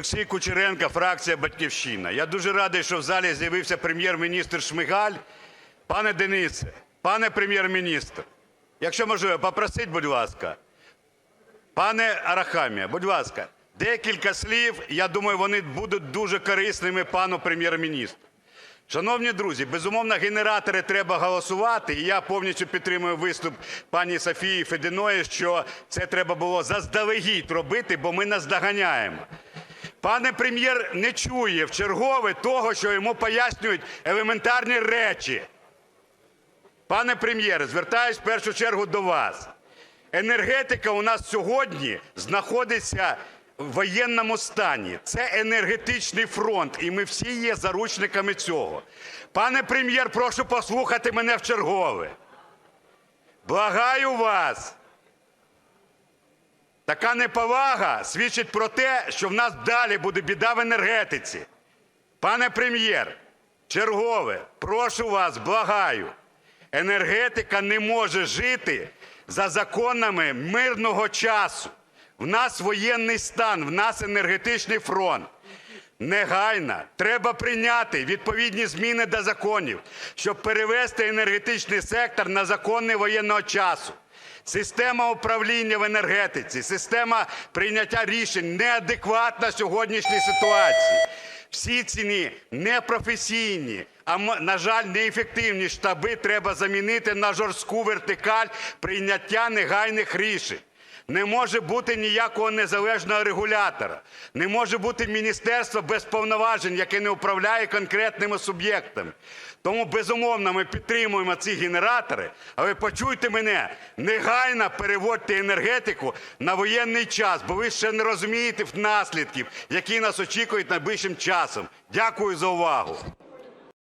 Олексій Кучеренко, фракція Батьківщина. Я дуже радий, що в залі з'явився прем'єр-міністр Шмигаль. Пане Денисе, пане прем'єр-міністр, якщо можливо, попросіть, будь ласка. Пане Арахамія, будь ласка, декілька слів, я думаю, вони будуть дуже корисними пану прем'єр-міністру. Шановні друзі, безумовно, генератори треба голосувати. І я повністю підтримую виступ пані Софії Фединої, що це треба було заздалегідь робити, бо ми наздоганяємо. Пане прем'єр не чує в чергове того, що йому пояснюють елементарні речі. Пане прем'єре, звертаюсь в першу чергу до вас. Енергетика у нас сьогодні знаходиться в воєнному стані. Це енергетичний фронт, і ми всі є заручниками цього. Пане прем'єр, прошу послухати мене в чергове. Благаю вас. Така неповага свідчить про те, що в нас далі буде біда в енергетиці. Пане прем'єр, чергове, прошу вас, благаю. Енергетика не може жити за законами мирного часу. В нас воєнний стан, в нас енергетичний фронт. Негайно треба прийняти відповідні зміни до законів, щоб перевести енергетичний сектор на закони воєнного часу. Система управління в енергетиці, система прийняття рішень неадекватна сьогоднішній ситуації. Всі ціні непрофесійні, а на жаль, неефективні штаби треба замінити на жорстку вертикаль прийняття негайних рішень. Не може бути ніякого незалежного регулятора. Не може бути міністерства без повноважень, яке не управляє конкретними суб'єктами. Тому, безумовно, ми підтримуємо ці генератори, але почуйте мене, негайно переводьте енергетику на воєнний час, бо ви ще не розумієте наслідків, які нас очікують найближчим часом. Дякую за увагу.